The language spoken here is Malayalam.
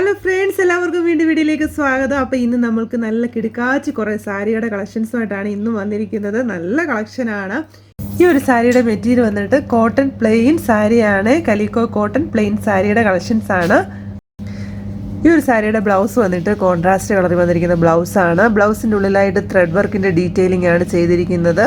ഹലോ ഫ്രണ്ട്സ് എല്ലാവർക്കും വീണ്ടും വീഡിയോയിലേക്ക് സ്വാഗതം. അപ്പോൾ ഇന്ന് നമ്മൾക്ക് നല്ല കിടുക്കാച്ചി കുറേ സാരിയുടെ കളക്ഷൻസുമായിട്ടാണ് ഇന്ന് വന്നിരിക്കുന്നത്. നല്ല കളക്ഷനാണ് ഈ ഒരു സാരിയുടെ മെറ്റീരിയൽ വന്നിട്ട് കോട്ടൺ പ്ലെയിൻ സാരിയാണ്. കലിക്കോ കോട്ടൺ പ്ലെയിൻ സാരിയുടെ കളക്ഷൻസ് ആണ്. ഈ ഒരു സാരിയുടെ ബ്ലൗസ് വന്നിട്ട് കോൺട്രാസ്റ്റ് കളറിൽ വന്നിരിക്കുന്ന ബ്ലൗസാണ് ബ്ലൗസിന്റെ ഉള്ളിലായിട്ട് ത്രെഡ് വർക്കിന്റെ ഡീറ്റെയിലിംഗ് ആണ് ചെയ്തിരിക്കുന്നത്.